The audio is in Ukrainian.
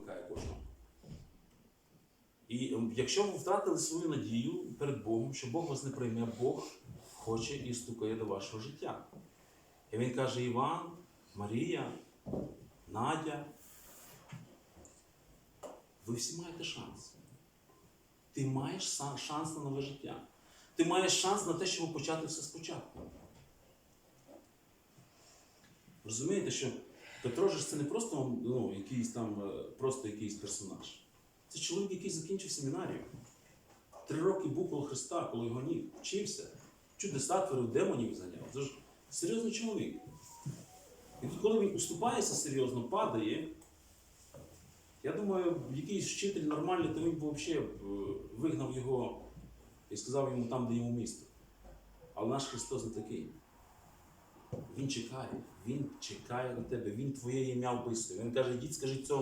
вимикає кожного. І ем, якщо ви втратили свою надію перед Богом, що Бог вас не прийме, Бог хоче і стукає до вашого життя. І він каже: Іван, Марія, Надя, ви всі маєте шанс. Ти маєш шанс на нове життя. Ти маєш шанс на те, щоб почати все спочатку. Розумієте, що Петро ж це не просто ну, якийсь там, е, просто якийсь персонаж. Це чоловік, який закінчив семінарію. Три роки був коло Христа, коли його ні, вчився. Чудеса творив, демонів заняв. Це ж серйозний чоловік. І тут, коли він уступається серйозно, падає, я думаю, якийсь вчитель нормальний, то він б взагалі вигнав його і сказав йому там, де йому місце. Але наш Христос не такий. Він чекає, Він чекає на тебе, Він твоє ім'я вписує. Він каже, йдіть, скажіть цього.